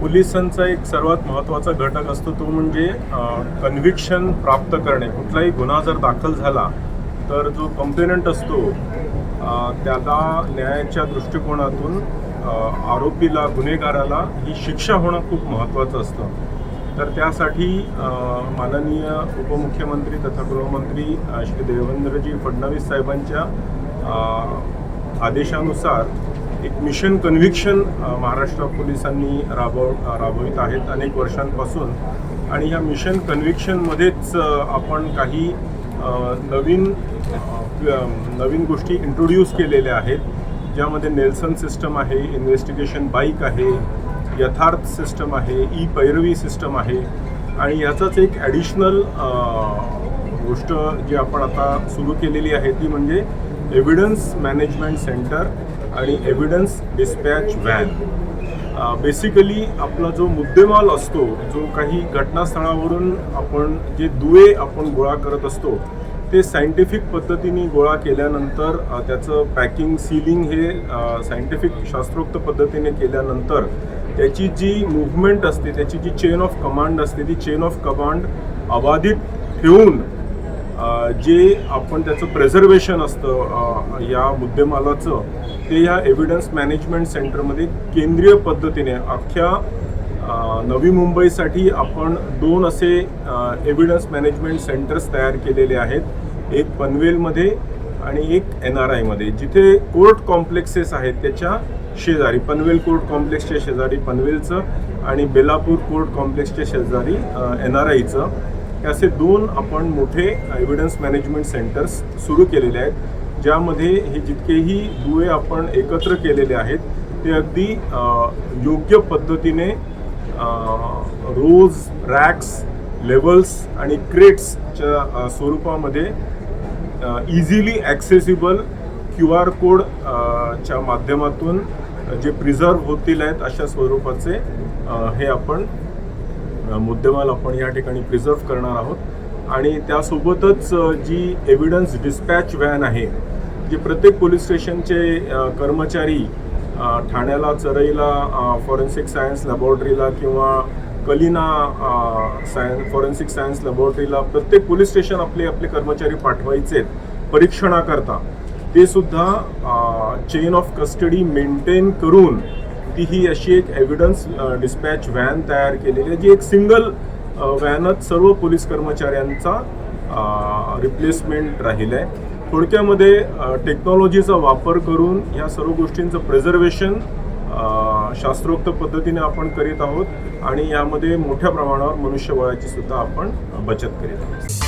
पोलिसांचा एक सर्वात महत्त्वाचा घटक असतो तो म्हणजे कन्व्हिक्शन प्राप्त करणे. कुठलाही गुन्हा जर दाखल झाला तर जो कंप्लेनंट असतो त्याला न्यायाच्या दृष्टिकोनातून आरोपीला गुन्हेगाराला ही शिक्षा होणं खूप महत्त्वाचं असतं. तर त्यासाठी माननीय उपमुख्यमंत्री तथा गृहमंत्री श्री देवेंद्रजी फडणवीस साहेबांच्या आदेशानुसार एक मिशन कन्व्हिक्शन महाराष्ट्र पोलिसांनी राबव राबवित आहेत अनेक वर्षांपासून. आणि या मिशन कन्व्हिक्शनमध्येच आपण काही नवीन नवीन गोष्टी इंट्रोड्यूस केलेल्या आहेत. ज्यामध्ये नेल्सन सिस्टम आहे इन्व्हेस्टिगेशन बाईक आहे यथार्थ सिस्टम आहे ई पैरवी सिस्टम आहे. आणि याचाच एक ॲडिशनल गोष्ट जी आपण आता सुरू केलेली आहे ती म्हणजे एव्हिडन्स मॅनेजमेंट सेंटर आणि एव्हिडन्स डिस्पॅच व्हॅन बेसिकली आपला जो मुद्देमाल असतो जो काही घटनास्थळावरून आपण जे दुवे आपण गोळा करत असतो ते सायंटिफिक पद्धतीने गोळा केल्यानंतर uh, त्याचं पॅकिंग सीलिंग हे uh, सायंटिफिक शास्त्रोक्त पद्धतीने केल्यानंतर त्याची जी मुवमेंट असते त्याची जी चेन ऑफ कमांड असते ती चेन ऑफ कमांड अबाधित ठेवून जे आपण त्याचं प्रेझर्वेशन असतं या मुद्देमालाचं ते या एव्हिडन्स मॅनेजमेंट सेंटरमध्ये केंद्रीय पद्धतीने अख्ख्या नवी मुंबईसाठी आपण दोन असे एव्हिडन्स मॅनेजमेंट सेंटर्स तयार केलेले आहेत. एक पनवेलमध्ये आणि एक एन आर आयमध्ये जिथे कोर्ट कॉम्प्लेक्सेस आहेत त्याच्या शेजारी पनवेल कोर्ट कॉम्प्लेक्सच्या शेजारी पनवेलचं आणि बेलापूर कोर्ट कॉम्प्लेक्सच्या शेजारी एन आर आयचं असे दोन आपण मोठे एव्हिडन्स मॅनेजमेंट सेंटर्स सुरू केलेले आहेत ज्यामध्ये हे जितकेही दुवे आपण एकत्र केलेले आहेत ते अगदी योग्य पद्धतीने रोज रॅक्स लेवल्स आणि क्रेट्सच्या स्वरूपामध्ये easily accessible Q R code च्या माध्यमातून जे प्रिझर्व होतील आहेत अशा स्वरूपाचे हे आपण मुद्देमाल आपण या ठिकाणी प्रिझर्व्ह करणार आहोत. आणि त्यासोबतच जी एव्हिडन्स डिस्पॅच व्हॅन आहे जे प्रत्येक पोलीस स्टेशनचे कर्मचारी ठाण्याला चरईला फॉरेन्सिक सायन्स लॅबॉरेटरीला किंवा कलिना सायन्स फॉरेन्सिक सायन्स लॅबॉरेटरीला प्रत्येक पोलीस स्टेशन आपले आपले कर्मचारी पाठवायचे परीक्षणाकरता ते सुद्धा चेन ऑफ कस्टडी मेंटेन करून ती ही अशी एक एव्हिडन्स डिस्पॅच व्हॅन तयार केलेली आहे जी एक सिंगल व्हॅनच सर्व पोलीस कर्मचाऱ्यांचा रिप्लेसमेंट राहील आहे. थोडक्यामध्ये टेक्नॉलॉजीचा वापर करून ह्या सर्व गोष्टींचं प्रिझर्वेशन शास्त्रोक्त पद्धतीने आपण करीत आहोत आणि यामध्ये मोठ्या प्रमाणावर मनुष्यबळाची सुद्धा आपण बचत करीत आहोत.